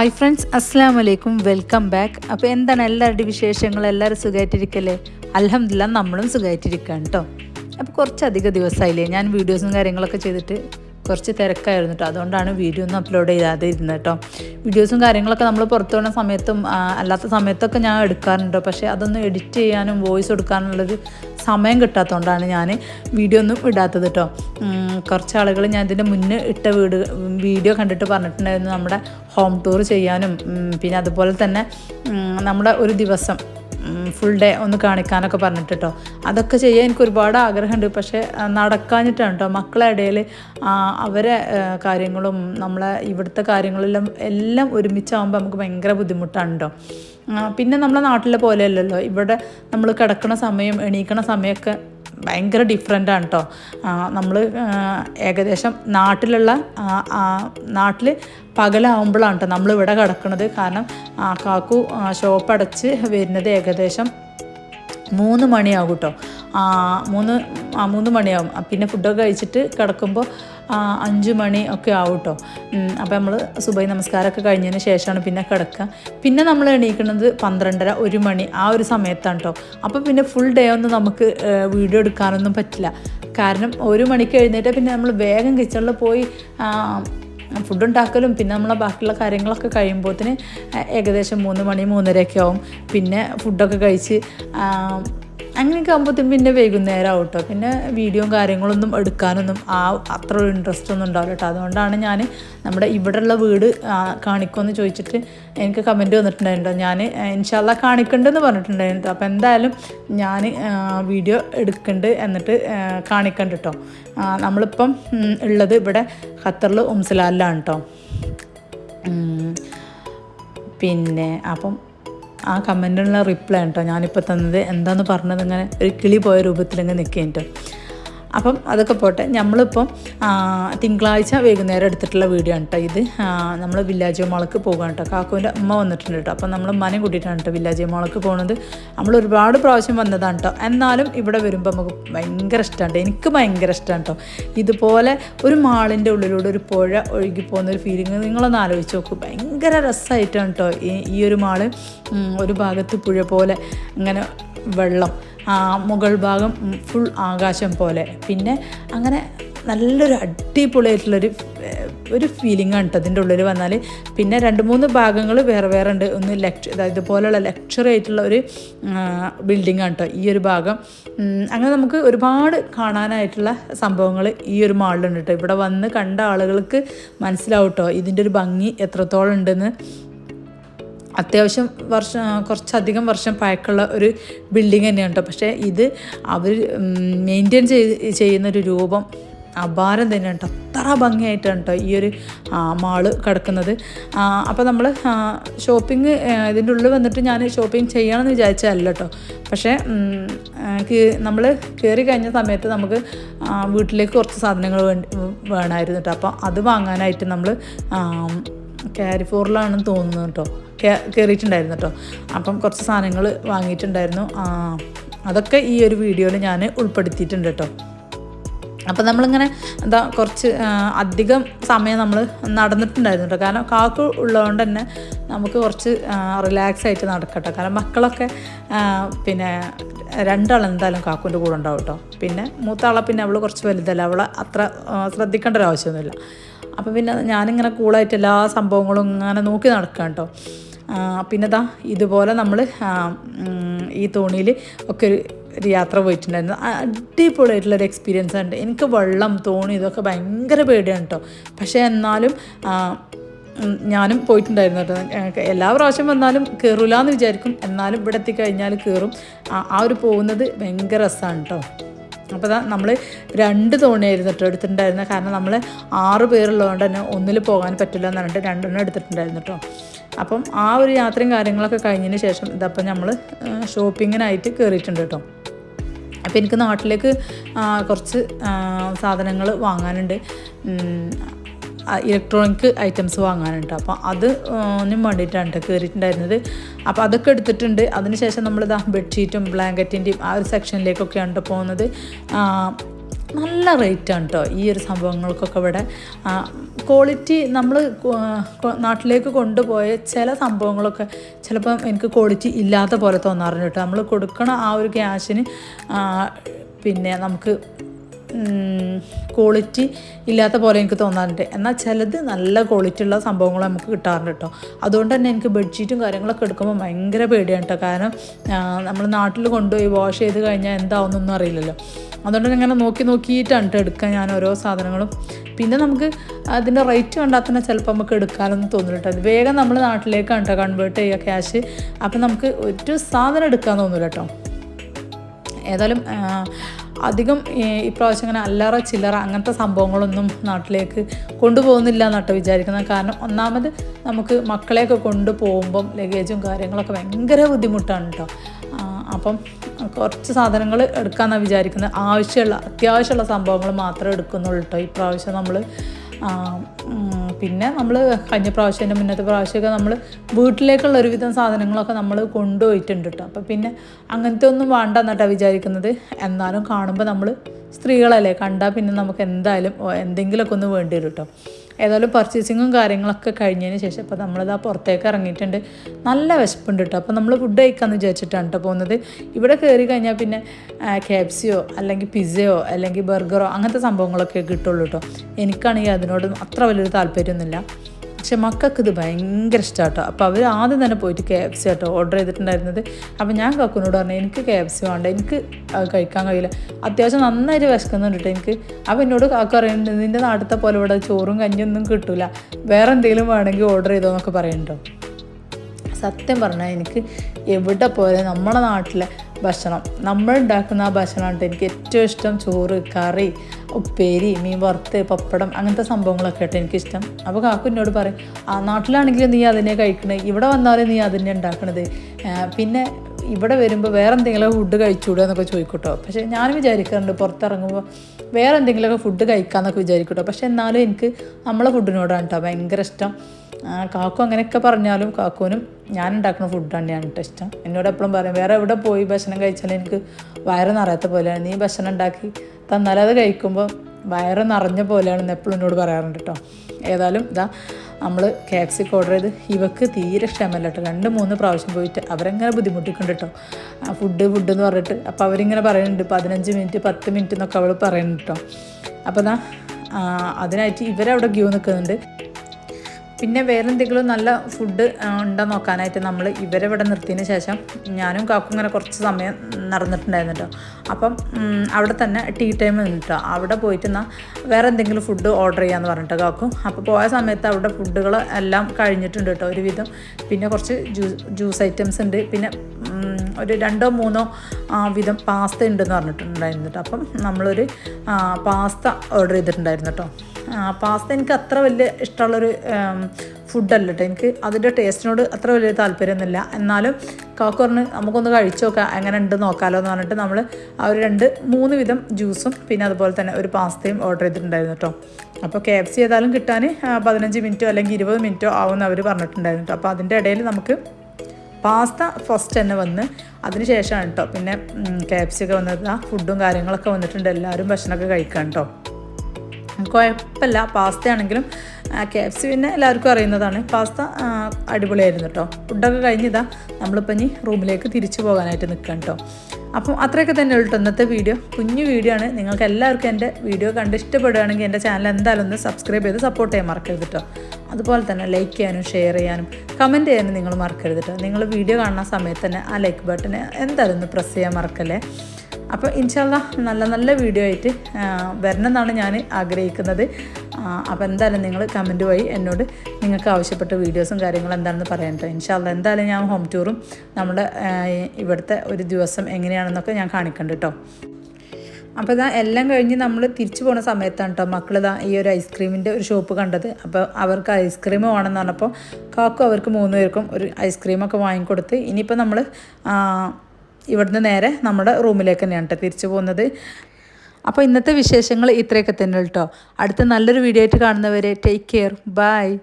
Hi friends അസ്സാം വലൈക്കും welcome back അപ്പോൾ എന്താണ് എല്ലാവരുടെയും വിശേഷങ്ങൾ? എല്ലാവരും സുഖമായിട്ടിരിക്കല്ലേ? അലഹമില്ല നമ്മളും സുഖമായിട്ടിരിക്കുകയാണ് കേട്ടോ. അപ്പോൾ കുറച്ചധികം ദിവസമായില്ലേ? ഞാൻ വീഡിയോസും കാര്യങ്ങളൊക്കെ ചെയ്തിട്ട് കുറച്ച് തിരക്കായിരുന്നു കേട്ടോ അതുകൊണ്ടാണ് വീഡിയോ ഒന്നും അപ്ലോഡ് ചെയ്യാതെ ഇരുന്നത് കേട്ടോ വീഡിയോസും കാര്യങ്ങളൊക്കെ നമ്മൾ പുറത്തു പോകുന്ന സമയത്തും അല്ലാത്ത സമയത്തൊക്കെ ഞാൻ എടുക്കാറുണ്ട് പക്ഷേ അതൊന്ന് എഡിറ്റ് ചെയ്യാനും വോയിസ് കൊടുക്കാനുള്ളൊരു സമയം കിട്ടാത്തതുകൊണ്ടാണ് ഞാൻ വീഡിയോ ഒന്നും ഇടാത്തത് കേട്ടോ കുറച്ച് ആളുകൾ ഞാൻ ഇതിന്റെ മുന്നേ ഇട്ട വീട് വീഡിയോ കണ്ടിട്ട് പറഞ്ഞിട്ടുണ്ടായിരുന്നു നമ്മുടെ ഹോം ടൂർ ചെയ്യാനും പിന്നെ അതുപോലെ തന്നെ നമ്മുടെ ഒരു ദിവസം ഫുൾ ഡേ ഒന്ന് കാണിക്കാനൊക്കെ പറഞ്ഞിട്ട് കേട്ടോ അതൊക്കെ ചെയ്യാൻ എനിക്ക് ഒരുപാട് ആഗ്രഹമുണ്ട്. പക്ഷേ നടക്കാഞ്ഞിട്ടാണ് കേട്ടോ മക്കളെ ഇടയിൽ അവരെ കാര്യങ്ങളും നമ്മളെ ഇവിടുത്തെ കാര്യങ്ങളെല്ലാം എല്ലാം ഒരുമിച്ചാകുമ്പോൾ നമുക്ക് ഭയങ്കര ബുദ്ധിമുട്ടാണ് കേട്ടോ പിന്നെ നമ്മളെ നാട്ടിലെ പോലെയല്ലല്ലോ ഇവിടെ നമ്മൾ കിടക്കുന്ന സമയം എണീക്കണ സമയമൊക്കെ ഭയങ്കര ഡിഫറെന്റ് ആണ് കേട്ടോ നമ്മൾ ഏകദേശം നാട്ടിലുള്ള നാട്ടിൽ പകലാവുമ്പോഴാണ് കേട്ടോ നമ്മളിവിടെ കിടക്കുന്നത് കാരണം കാക്കു ഷോപ്പ് അടച്ച് വരുന്നത് ഏകദേശം മൂന്ന് മണിയാകും കേട്ടോ മൂന്ന് മൂന്ന് മണിയാവും ആ, പിന്നെ ഫുഡൊക്കെ കഴിച്ചിട്ട് കിടക്കുമ്പോൾ അഞ്ച് മണി ഒക്കെ ആവും കേട്ടോ അപ്പോൾ നമ്മൾ സുബൈ നമസ്കാരമൊക്കെ കഴിഞ്ഞതിന് ശേഷമാണ് പിന്നെ കിടക്കുക. പിന്നെ നമ്മൾ എണീക്കുന്നത് പന്ത്രണ്ടര ഒരു മണി ആ ഒരു സമയത്താണ് കേട്ടോ അപ്പോൾ പിന്നെ ഫുൾ ഡേ ഒന്നും നമുക്ക് വീഡിയോ എടുക്കാനൊന്നും പറ്റില്ല. കാരണം ഒരു മണിക്ക് എഴുന്നേറ്റ് പിന്നെ നമ്മൾ വേഗം കിച്ചണിൽ പോയി ഫുഡ് ഉണ്ടാക്കലും പിന്നെ നമ്മളെ ബാക്കിയുള്ള കാര്യങ്ങളൊക്കെ കഴിയുമ്പോഴത്തിന് ഏകദേശം മൂന്ന് മണി മൂന്നരയൊക്കെ ആവും. പിന്നെ ഫുഡൊക്കെ കഴിച്ച് അങ്ങനെയൊക്കെ ആകുമ്പോഴത്തേക്കും പിന്നെ വൈകുന്നേരം ആവും കേട്ടോ പിന്നെ വീഡിയോയും കാര്യങ്ങളൊന്നും എടുക്കാനൊന്നും ആ അത്ര ഒരു ഇൻട്രസ്റ്റ് ഒന്നും ഉണ്ടാവില്ല കേട്ടോ അതുകൊണ്ടാണ് ഞാൻ നമ്മുടെ ഇവിടെയുള്ള വീട് കാണിക്കുമെന്ന് ചോദിച്ചിട്ട് എനിക്ക് കമന്റ് വന്നിട്ടുണ്ടായിരുന്നു ഞാൻ ഇൻഷാല്ല കാണിക്കണ്ടെന്ന് പറഞ്ഞിട്ടുണ്ടായിരുന്നു അപ്പോൾ എന്തായാലും ഞാൻ വീഡിയോ എടുക്കുന്നുണ്ട് എന്നിട്ട് കാണിക്കണ്ട കേട്ടോ നമ്മളിപ്പം ഉള്ളത് ഇവിടെ ഖത്തറിൽ ഉംസലാലിലാണ് കേട്ടോ പിന്നെ അപ്പം ആ കമന്റിനുള്ള റിപ്ലൈ കേട്ടോ. ഞാനിപ്പോൾ തന്നത് എന്താന്ന് പറഞ്ഞത് ഇങ്ങനെ ഒരു കിളി പോയ രൂപത്തിൽ ഇങ്ങനെ അപ്പം അതൊക്കെ പോട്ടെ. നമ്മളിപ്പം തിങ്കളാഴ്ച വൈകുന്നേരം എടുത്തിട്ടുള്ള വീഡിയോ ആണ് കേട്ടോ ഇത്. നമ്മൾ വില്ലേജ് മോളക്ക് പോകാൻ കേട്ടോ കാക്കുവിന്റെ അമ്മ വന്നിട്ടുണ്ട് കേട്ടോ അപ്പം നമ്മൾ മനെ കൂട്ടിയിട്ടാണ് കേട്ടോ വില്ലേജ് മോളക്ക് പോകുന്നത് നമ്മൾ ഒരുപാട് പ്രാവശ്യം വന്നതാണ് കേട്ടോ എന്നാലും ഇവിടെ വരുമ്പോൾ നമുക്ക് ഭയങ്കര ഇഷ്ടമാണ് എനിക്ക് ഭയങ്കര ഇഷ്ടമാണ് കേട്ടോ ഇതുപോലെ ഒരു മാളിന്റെ ഉള്ളിലൂടെ ഒരു പുഴ ഒഴുകി പോകുന്ന ഒരു ഫീലിംഗ് നിങ്ങളൊന്ന് ആലോചിച്ച് നോക്കൂ. ഭയങ്കര രസമായിട്ടാണ് കേട്ടോ ഈ ഒരു മാൾ ഒരു ഭാഗത്ത് പുഴ പോലെ അങ്ങനെ വെള്ളം മുകൾ ഭാഗം ഫുൾ ആകാശം പോലെ. പിന്നെ അങ്ങനെ നല്ലൊരു അടിപൊളിയായിട്ടുള്ളൊരു ഒരു ഫീലിംഗ് ആണ് കേട്ടോ അതിന്റെ ഉള്ളിൽ വന്നാൽ പിന്നെ രണ്ട് മൂന്ന് ഭാഗങ്ങൾ വേറെ വേറെ ഉണ്ട്. ഒന്ന് ലെക്ചർ അതായത് ഇതുപോലെയുള്ള ലെക്ചർ ആയിട്ടുള്ള ഒരു ബിൽഡിംഗ് ആണ് കേട്ടോ ഈ ഒരു ഭാഗം. അങ്ങനെ നമുക്ക് ഒരുപാട് കാണാനായിട്ടുള്ള സംഭവങ്ങൾ ഈ ഒരു മാളിലുണ്ട് കേട്ടോ ഇവിടെ വന്ന് കണ്ട ആളുകൾക്ക് മനസ്സിലാവും കേട്ടോ ഇതിന്റെ ഒരു ഭംഗി എത്രത്തോളം ഉണ്ടെന്ന്. അത്യാവശ്യം വർഷം കുറച്ചധികം വർഷം പഴക്കമുള്ള ഒരു ബിൽഡിംഗ് തന്നെയാണ് കേട്ടോ പക്ഷേ ഇത് അവർ മെയിന്റെയിൻ ചെയ്ത് ചെയ്യുന്നൊരു രൂപം അപാരം തന്നെയാണ് കേട്ടോ അത്ര ഭംഗിയായിട്ടാണ് കേട്ടോ ഈ ഒരു മാൾ കിടക്കുന്നത്. അപ്പോൾ നമ്മൾ ഷോപ്പിംഗ് ഇതിന്റെ ഉള്ളിൽ വന്നിട്ട് ഞാൻ ഷോപ്പിംഗ് ചെയ്യണമെന്ന് വിചാരിച്ചതല്ല കേട്ടോ പക്ഷേ നമ്മൾ കയറി കഴിഞ്ഞ സമയത്ത് നമുക്ക് വീട്ടിലേക്ക് കുറച്ച് സാധനങ്ങൾ വേണമായിരുന്നു കേട്ടോ. അപ്പോൾ അത് വാങ്ങാനായിട്ട് നമ്മൾ കാരിഫോറിലാണെന്ന് തോന്നുന്നു കേട്ടോ. കയറിയിട്ടുണ്ടായിരുന്നു കേട്ടോ. അപ്പം കുറച്ച് സാധനങ്ങൾ വാങ്ങിയിട്ടുണ്ടായിരുന്നു. അതൊക്കെ ഈ ഒരു വീഡിയോയിൽ ഞാൻ ഉൾപ്പെടുത്തിയിട്ടുണ്ട് കേട്ടോ. അപ്പം നമ്മളിങ്ങനെ എന്താ കുറച്ച് അധികം സമയം നമ്മൾ നടന്നിട്ടുണ്ടായിരുന്നു കേട്ടോ. കാരണം കാക്കു ഉള്ളതുകൊണ്ട് തന്നെ നമുക്ക് കുറച്ച് റിലാക്സ് ആയിട്ട് നടക്കട്ടെ. കാരണം മക്കളൊക്കെ പിന്നെ രണ്ടാളെന്തായാലും കാക്കുവിന്റെ കൂടെ ഉണ്ടാവും കേട്ടോ. പിന്നെ മൂത്താളെ പിന്നെ അവൾ കുറച്ച് വലുതല്ല. അവളെ അത്ര ശ്രദ്ധിക്കേണ്ട ഒരു ആവശ്യമൊന്നുമില്ല. അപ്പോൾ പിന്നെ ഞാനിങ്ങനെ കൂളായിട്ട് എല്ലാ സംഭവങ്ങളും ഇങ്ങനെ നോക്കി നടക്കാം കേട്ടോ. പിന്നെ ദാ ഇതുപോലെ നമ്മൾ ഈ തോണിയിൽ ഒക്കെ ഒരു യാത്ര പോയിട്ടുണ്ടായിരുന്നു. അടിപൊളിയായിട്ടുള്ളൊരു എക്സ്പീരിയൻസ് ഉണ്ട് എനിക്ക് വെള്ളം തോണി ഇതൊക്കെ ഭയങ്കര പേടിയാണ് കേട്ടോ പക്ഷേ എന്നാലും ഞാനും പോയിട്ടുണ്ടായിരുന്നു കേട്ടോ എല്ലാ പ്രാവശ്യം വന്നാലും കയറൂല എന്ന് വിചാരിക്കും. എന്നാലും ഇവിടെ എത്തിക്കഴിഞ്ഞാൽ കയറും ആ- ഒരു പോകുന്നത് ഭയങ്കര രസമാണ് കേട്ടോ അപ്പോൾ നമ്മൾ രണ്ട് തോണിയായിരുന്നു കേട്ടോ എടുത്തിട്ടുണ്ടായിരുന്നത്. കാരണം നമ്മൾ ആറ് പേരുള്ളതുകൊണ്ട് തന്നെ ഒന്നിൽ പോകാൻ പറ്റില്ല എന്ന് പറഞ്ഞിട്ട് രണ്ടെണ്ണം എടുത്തിട്ടുണ്ടായിരുന്നു കേട്ടോ അപ്പം ആ ഒരു യാത്രയും കാര്യങ്ങളൊക്കെ കഴിഞ്ഞതിന് ശേഷം ഇതപ്പം നമ്മൾ ഷോപ്പിങ്ങിനായിട്ട് കയറിയിട്ടുണ്ട് കേട്ടോ. അപ്പോൾ എനിക്ക് നാട്ടിലേക്ക് കുറച്ച് സാധനങ്ങൾ വാങ്ങാനുണ്ട്. Electronic items വാങ്ങാനുണ്ട്. അപ്പോൾ അത് ഒന്നും വേണ്ടിയിട്ടാണ് കയറിയിട്ടുണ്ടായിരുന്നത് അപ്പോൾ അതൊക്കെ എടുത്തിട്ടുണ്ട്. അതിനുശേഷം നമ്മളിതാ ബെഡ്ഷീറ്റും ബ്ലാങ്കറ്റിന്റെയും ആ ഒരു സെക്ഷനിലേക്കൊക്കെയാണ് പോകുന്നത്. നല്ല റേറ്റാണ് കേട്ടോ ഈ ഒരു സംഭവങ്ങൾക്കൊക്കെ ഇവിടെ. ക്വാളിറ്റി നമ്മൾ നാട്ടിലേക്ക് കൊണ്ടുപോയ ചില സംഭവങ്ങളൊക്കെ ചിലപ്പം എനിക്ക് ക്വാളിറ്റി ഇല്ലാത്ത പോലെ തോന്നാറുണ്ട് കേട്ടോ നമ്മൾ കൊടുക്കണ ആ ഒരു ക്യാഷിന് പിന്നെ നമുക്ക് ക്വാളിറ്റി ഇല്ലാത്ത പോലെ എനിക്ക് തോന്നാറുണ്ട്. എന്നാൽ ചിലത് നല്ല ക്വാളിറ്റി ഉള്ള സംഭവങ്ങൾ നമുക്ക് കിട്ടാറുണ്ട് കേട്ടോ അതുകൊണ്ട് തന്നെ എനിക്ക് ബെഡ്ഷീറ്റും കാര്യങ്ങളൊക്കെ എടുക്കുമ്പോൾ ഭയങ്കര പേടിയാണ് കേട്ടോ കാരണം നമ്മൾ നാട്ടിൽ കൊണ്ടുപോയി വാഷ് ചെയ്ത് കഴിഞ്ഞാൽ എന്താവുന്നൊന്നും അറിയില്ലല്ലോ. അതുകൊണ്ട് ഇങ്ങനെ നോക്കി നോക്കിയിട്ടാണ് കേട്ടോ എടുക്കാൻ ഞാൻ ഓരോ സാധനങ്ങളും. പിന്നെ നമുക്ക് അതിന്റെ റേറ്റ് കണ്ടാൽ തന്നെ ചിലപ്പോൾ നമുക്ക് എടുക്കാനൊന്നും തോന്നില്ല കേട്ടോ വേഗം നമ്മൾ നാട്ടിലേക്കാണ് കേട്ടോ കൺവേർട്ട് ചെയ്യുക ക്യാഷ് അപ്പം നമുക്ക് ഒരു സാധനം എടുക്കാൻ തോന്നില്ല കേട്ടോ ഏതായാലും അധികം ഇപ്രാവശ്യം അങ്ങനെ അല്ലറ ചില്ലറ അങ്ങനത്തെ സംഭവങ്ങളൊന്നും നാട്ടിലേക്ക് കൊണ്ടുപോകുന്നില്ല എന്നിട്ട് വിചാരിക്കുന്നത്. കാരണം ഒന്നാമത് നമുക്ക് മക്കളെയൊക്കെ കൊണ്ടുപോകുമ്പം ലഗേജും കാര്യങ്ങളൊക്കെ ഭയങ്കര ബുദ്ധിമുട്ടാണ് കേട്ടോ അപ്പം കുറച്ച് സാധനങ്ങൾ എടുക്കാമെന്നാണ് വിചാരിക്കുന്നത്. ആവശ്യമുള്ള അത്യാവശ്യമുള്ള സംഭവങ്ങൾ മാത്രമേ എടുക്കുന്നുള്ളൂ കേട്ടോ ഇപ്രാവശ്യം നമ്മൾ പിന്നെ നമ്മൾ കഴിഞ്ഞ പ്രാവശ്യം മുന്നത്തെ പ്രാവശ്യമൊക്കെ നമ്മൾ വീട്ടിലേക്കുള്ള ഒരുവിധം സാധനങ്ങളൊക്കെ നമ്മൾ കൊണ്ടുപോയിട്ടുണ്ട് കേട്ടോ അപ്പോൾ പിന്നെ അങ്ങനത്തെ ഒന്നും വേണ്ട എന്നിട്ടാണ് വിചാരിക്കുന്നത്. എന്നാലും കാണുമ്പോൾ നമ്മൾ സ്ത്രീകളല്ലേ കണ്ടാൽ പിന്നെ നമുക്ക് എന്തായാലും എന്തെങ്കിലുമൊക്കെ ഒന്ന് വേണ്ടി വരും കേട്ടോ ഏതായാലും പർച്ചേസിങ്ങും കാര്യങ്ങളൊക്കെ കഴിഞ്ഞതിന് ശേഷം അപ്പോൾ നമ്മളിതാ പുറത്തേക്ക് ഇറങ്ങിയിട്ടുണ്ട്. നല്ല വിശപ്പുണ്ട് കേട്ടോ അപ്പോൾ നമ്മൾ ഫുഡ് കഴിക്കാമെന്ന് വിചാരിച്ചിട്ടാണ് കേട്ടോ പോകുന്നത്. ഇവിടെ കയറി കഴിഞ്ഞാൽ പിന്നെ കാപ്സിയോ അല്ലെങ്കിൽ പിസ്സയോ അല്ലെങ്കിൽ ബർഗറോ അങ്ങനത്തെ സംഭവങ്ങളൊക്കെ കിട്ടുള്ളൂ കേട്ടോ എനിക്കാണെങ്കിൽ അതിനോട് അത്ര വലിയൊരു താല്പര്യമൊന്നുമില്ല. പക്ഷെ മക്കൾക്ക് ഇത് ഭയങ്കര ഇഷ്ടമാട്ടോ അപ്പോൾ അവർ ആദ്യം തന്നെ പോയിട്ട് K F C auto order ചെയ്തിട്ടുണ്ടായിരുന്നത്. അപ്പോൾ ഞാൻ കാക്കുനോട് പറഞ്ഞു എനിക്ക് കെ എഫ് സി വേണ്ട. എനിക്ക് കഴിക്കാൻ കഴിയില്ല. അത്യാവശ്യം നന്നായിട്ട് വിശക്കുന്നുണ്ട് കേട്ടോ എനിക്ക്. അപ്പോൾ എന്നോട് കാക്ക പറയുന്നുണ്ട് നിന്റെ നാട്ടിലത്തെ പോലെ ഇവിടെ ചോറും കഞ്ഞിയൊന്നും കിട്ടില്ല വേറെ എന്തെങ്കിലും വേണമെങ്കിൽ ഓർഡർ ചെയ്തോ എന്നൊക്കെ പറയുന്നുണ്ടോ? സത്യം പറഞ്ഞാൽ എനിക്ക് എവിടെ പോയാലും നമ്മുടെ നാട്ടിലെ ഭക്ഷണം നമ്മൾ ഉണ്ടാക്കുന്ന ആ ഭക്ഷണമാണ് എനിക്ക് ഏറ്റവും ഇഷ്ടം. ചോറ് കറി ഉപ്പേരി മീൻ വറുത്ത് പപ്പടം അങ്ങനത്തെ സംഭവങ്ങളൊക്കെ ആയിട്ട് എനിക്കിഷ്ടം. അപ്പോൾ കാക്കു എന്നോട് പറയും ആ നാട്ടിലാണെങ്കിലും നീ അതിനെ കഴിക്കണത് ഇവിടെ വന്നാലും നീ അതിനെ ഉണ്ടാക്കണത്. പിന്നെ ഇവിടെ വരുമ്പോൾ വേറെ എന്തെങ്കിലും ഫുഡ് കഴിച്ചുകൂടുക എന്നൊക്കെ ചോദിക്കൂട്ടോ. പക്ഷേ ഞാൻ വിചാരിക്കാറുണ്ട് പുറത്തിറങ്ങുമ്പോൾ വേറെ എന്തെങ്കിലുമൊക്കെ ഫുഡ് കഴിക്കാമെന്നൊക്കെ വിചാരിക്കൂട്ടോ. പക്ഷേ എന്നാലും എനിക്ക് നമ്മളെ ഫുഡിനോടാണ് കേട്ടോ ഭയങ്കര ഇഷ്ടം. കാക്കു അങ്ങനെയൊക്കെ പറഞ്ഞാലും കാക്കുവിനും ഞാൻ ഉണ്ടാക്കുന്ന ഫുഡ് തന്നെയാണ് കേട്ടോ ഇഷ്ടം. എന്നോട് എപ്പോഴും പറയും വേറെ എവിടെ പോയി ഭക്ഷണം കഴിച്ചാലും എനിക്ക് വയറ് നിറയാത്ത പോലെയാണ്. നീ ഭക്ഷണം ഉണ്ടാക്കി തന്നാലത് കഴിക്കുമ്പോൾ വയറ് നിറഞ്ഞ പോലെയാണെന്ന് എപ്പോഴും എന്നോട് പറയാറുണ്ട് കേട്ടോ. ഏതായാലും ഇതാ നമ്മൾ കെ എഫ് സിക്ക് ഓർഡർ ചെയ്ത് ഇവക്ക് തീരെ ക്ഷമല്ല കേട്ടോ. രണ്ട് മൂന്ന് പ്രാവശ്യം പോയിട്ട് അവരെങ്ങനെ ബുദ്ധിമുട്ടിക്കുന്നുണ്ട് കേട്ടോ. ഫുഡ് ഫുഡ് എന്ന് പറഞ്ഞിട്ട് അപ്പോൾ അവരിങ്ങനെ പറയുന്നുണ്ട് പതിനഞ്ച് മിനിറ്റ് പത്ത് മിനിറ്റ് എന്നൊക്കെ അവൾ പറയുന്നുണ്ട് കേട്ടോ. അപ്പോൾ എന്നാ അതിനായിട്ട് ഇവരവിടെ ക്യൂ നിൽക്കുന്നുണ്ട് പിന്നെ വേറെന്തെങ്കിലും നല്ല ഫുഡ് ഉണ്ടോ നോക്കാനായിട്ട് നമ്മൾ ഇവരെ ഇവിടെ നിർത്തിയതിന് ശേഷം ഞാനും കാക്കും ഇങ്ങനെ കുറച്ച് സമയം നടന്നിട്ടുണ്ടായിരുന്നു കേട്ടോ അപ്പം അവിടെ തന്നെ ടീ ടൈം നിന്നിട്ടോ അവിടെ പോയിട്ട് എന്നാൽ വേറെ എന്തെങ്കിലും ഫുഡ് ഓർഡർ ചെയ്യാമെന്ന് പറഞ്ഞിട്ട് കാക്കും. അപ്പോൾ പോയ സമയത്ത് അവിടെ ഫുഡുകൾ എല്ലാം കഴിഞ്ഞിട്ടുണ്ട് കേട്ടോ ഒരുവിധം. പിന്നെ കുറച്ച് ജ്യൂസ് ജ്യൂസ് ഐറ്റംസ് ഉണ്ട്. പിന്നെ ഒരു രണ്ടോ മൂന്നോ വിധം പാസ്ത ഉണ്ടെന്ന് പറഞ്ഞിട്ടുണ്ടായിരുന്നു കേട്ടോ അപ്പം നമ്മളൊരു പാസ്ത ഓർഡർ ചെയ്തിട്ടുണ്ടായിരുന്നു കേട്ടോ പാസ്ത എനിക്ക് അത്ര വലിയ ഇഷ്ടമുള്ളൊരു ഫുഡല്ല കേട്ടോ എനിക്ക് അതിന്റെ ടേസ്റ്റിനോട് അത്ര വലിയ താല്പര്യമൊന്നുമില്ല. എന്നാലും കാക്കോറിന് നമുക്കൊന്ന് കഴിച്ചു നോക്കാം എങ്ങനെ ഉണ്ട് നോക്കാമല്ലോ എന്ന് പറഞ്ഞിട്ട് നമ്മൾ ആ ഒരു രണ്ട് മൂന്ന് വിധം ജ്യൂസും പിന്നെ അതുപോലെ തന്നെ ഒരു പാസ്തയും ഓർഡർ ചെയ്തിട്ടുണ്ടായിരുന്നു കേട്ടോ അപ്പോൾ കെ എഫ് സി ഏതായാലും കിട്ടാൻ പതിനഞ്ച് മിനിറ്റോ അല്ലെങ്കിൽ ഇരുപത് മിനിറ്റോ ആവുമെന്ന് അവർ പറഞ്ഞിട്ടുണ്ടായിരുന്നു കേട്ടോ അപ്പോൾ അതിന്റെ ഇടയിൽ നമുക്ക് പാസ്ത ഫസ്റ്റ് തന്നെ വന്ന് അതിന് ശേഷമാണ് കേട്ടോ പിന്നെ കെ എഫ് സി ഒക്കെ വന്നത് ഫുഡും കാര്യങ്ങളൊക്കെ വന്നിട്ടുണ്ട്. എല്ലാവരും ഭക്ഷണമൊക്കെ കഴിക്കാം കേട്ടോ കുഴപ്പമില്ല. പാസ്ത ആണെങ്കിലും കെ എഫ് സി പിന്നെ എല്ലാവർക്കും അറിയുന്നതാണ്. പാസ്ത അടിപൊളിയായിരുന്നു കേട്ടോ ഫുഡൊക്കെ കഴിഞ്ഞതാ നമ്മളിപ്പോൾ ഇനി റൂമിലേക്ക് തിരിച്ചു പോകാനായിട്ട് നിൽക്കാം കേട്ടോ അപ്പം അത്രയൊക്കെ തന്നെ ഉള്ളൂ ഇന്നത്തെ വീഡിയോ കുഞ്ഞു വീഡിയോ ആണ്. നിങ്ങൾക്ക് എല്ലാവർക്കും എന്റെ വീഡിയോ കണ്ട് ഇഷ്ടപ്പെടുകയാണെങ്കിൽ എന്റെ ചാനൽ എന്തായാലും ഒന്ന് സബ്സ്ക്രൈബ് ചെയ്ത് സപ്പോർട്ട് ചെയ്യാൻ മറക്കരുത് കേട്ടോ അതുപോലെ തന്നെ ലൈക്ക് ചെയ്യാനും ഷെയർ ചെയ്യാനും കമന്റ് ചെയ്യാനും നിങ്ങൾ മറക്കരുത് കേട്ടോ നിങ്ങൾ വീഡിയോ കാണുന്ന സമയത്ത് തന്നെ ആ ലൈക്ക് ബട്ടൺ എന്തായാലും ഒന്ന് പ്രസ് ചെയ്യാൻ മറക്കല്ലേ? അപ്പോൾ ഇൻഷാല്ല നല്ല നല്ല വീഡിയോ ആയിട്ട് വരണമെന്നാണ് ഞാൻ ആഗ്രഹിക്കുന്നത്. അപ്പോൾ എന്തായാലും നിങ്ങൾ കമന്റ് വഴി എന്നോട് നിങ്ങൾക്ക് ആവശ്യപ്പെട്ട വീഡിയോസും കാര്യങ്ങളും എന്താണെന്ന് പറയാൻ കേട്ടോ ഇൻഷാല്ല എന്തായാലും ഞാൻ ഹോം ടൂറും നമ്മുടെ ഇവിടുത്തെ ഒരു ദിവസം എങ്ങനെയാണെന്നൊക്കെ ഞാൻ കാണിക്കണ്ട് കേട്ടോ അപ്പോൾ ഇതാ എല്ലാം കഴിഞ്ഞ് നമ്മൾ തിരിച്ചു പോകുന്ന സമയത്താണ് കേട്ടോ മക്കൾ ഇതാ ഈ ഒരു ഐസ്ക്രീമിന്റെ ഒരു ഷോപ്പ് കണ്ടത്. അപ്പോൾ അവർക്ക് ഐസ്ക്രീം വേണമെന്ന് പറഞ്ഞപ്പോൾ കാക്കും അവർക്ക് മൂന്ന് പേർക്കും ഒരു ഐസ്ക്രീമൊക്കെ വാങ്ങിക്കൊടുത്ത്. ഇനിയിപ്പോൾ നമ്മൾ ഇവിടുന്ന് നേരെ നമ്മുടെ റൂമിലേക്ക് തന്നെയാണ് കേട്ടോ തിരിച്ചു പോകുന്നത്. അപ്പോൾ ഇന്നത്തെ വിശേഷങ്ങൾ ഇത്രയൊക്കെ തന്നെ കേട്ടോ അടുത്ത നല്ലൊരു വീഡിയോ ആയിട്ട് കാണുന്നവരെ ടേക്ക് കെയർ ബൈ